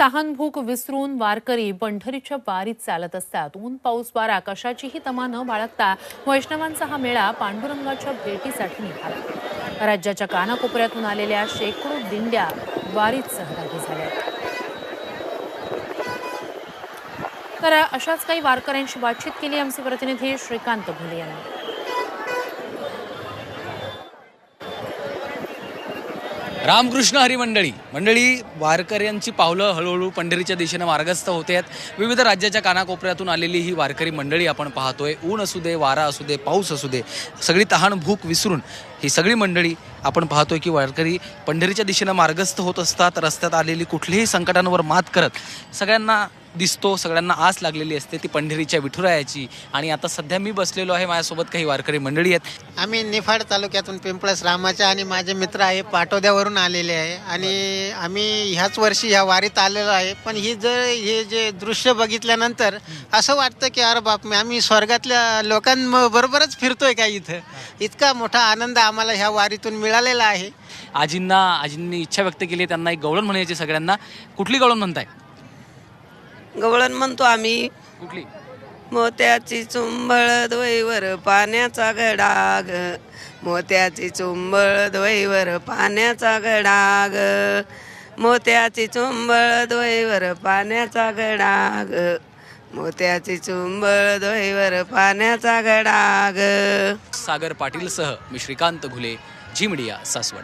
तहानभूक विसरून वारकरी पंढरीच्या वारीत चालत असतात. ऊन पाऊस वारा कशाचीही तमा न बाळगता वैष्णवांचा हा मेळा पांडुरंगाच्या भेटीसाठी निघाला. राज्याच्या कानाकोपऱ्यातून आलेल्या शेकडो दिंड्या वारीत सहभागी झाल्या. तर अशाच काही वारकऱ्यांशी बातचीत केली आमचे प्रतिनिधी श्रीकांत भुले यांनी. रामकृष्ण हरी मंडळी मंडळी वारकऱ्यांची पावलं हळूहळू पंढरीच्या दिशेनं मार्गस्थ होते आहेत. विविध राज्याच्या कानाकोपऱ्यातून आलेली ही वारकरी मंडळी आपण पाहतोय. ऊन असू दे वारा असू दे पाऊस असू दे सगळी तहान भूक विसरून ही सगळी मंडळी आपण पाहतोय की वारकरी पंढरीच्या दिशेनं मार्गस्थ होत असतात रस्त्यात आलेली कुठल्याही संकटांवर मात करत सगळ्यांना दिसतो सगळ्यांना आस लागलेली असते ती पंढरीच्या विठुरायाची. आणि आता सध्या मी बसलेलो आहे माझ्यासोबत काही वारकरी मंडळी आहेत. आम्ही निफाड तालुक्यातून पिंपळस रामाचे आणि माझे मित्र आहे पाटोद्यावरून आलेले आहे. आणि आम्ही ह्याच वर्षी ह्या वारीत आलेलो आहे. पण ही जर हे जे दृश्य बघितल्यानंतर असं वाटतं की अरे बाप मी आम्ही स्वर्गातल्या लोकांबरोबरच फिरतोय का इथं? इतका मोठा आनंद आम्हाला ह्या वारीतून मिळालेला आहे. आजींना आजींनी इच्छा व्यक्त केली त्यांना एक गवळण म्हणायची सगळ्यांना. कुठली गवळण म्हणताय? गवळण म्हणतो आम्ही. कुठली? मोत्याची चुंबळ द्वैवर पाण्याचा गडाग. मोत्याची चुंबळ द्वैवर पाण्याचा गडाग. मोत्याची चुंबळ द्वैवर पाण्याचा गडाग. मोत्याची चुंबळ द्वैवर पाण्याचा गडाग. सागर पाटीलसह मी श्रीकांत घुले झी मीडिया सासवड.